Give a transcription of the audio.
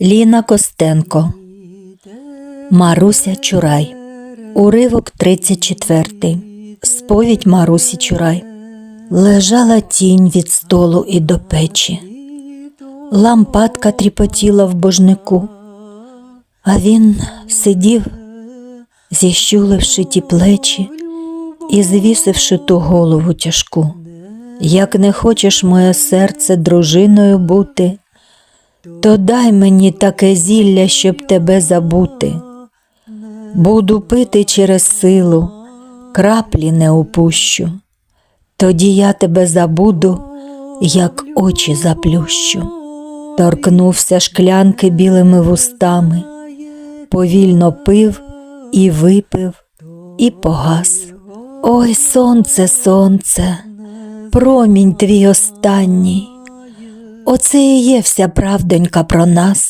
Ліна Костенко, Маруся Чурай, уривок 34. Сповідь Марусі Чурай. Лежала тінь від столу і до печі. Лампадка тріпотіла в божнику, а він сидів, зіщуливши ті плечі і звісивши ту голову тяжку. Як не хочеш, моє серце, дружиною бути, то дай мені таке зілля, щоб тебе забути. Буду пити через силу, краплі не упущу. Тоді я тебе забуду, як очі заплющу. Торкнувся шклянки білими вустами, повільно пив і випив, і погас. Ой, сонце, сонце, промінь твій останній. Оце і є вся правдонька про нас.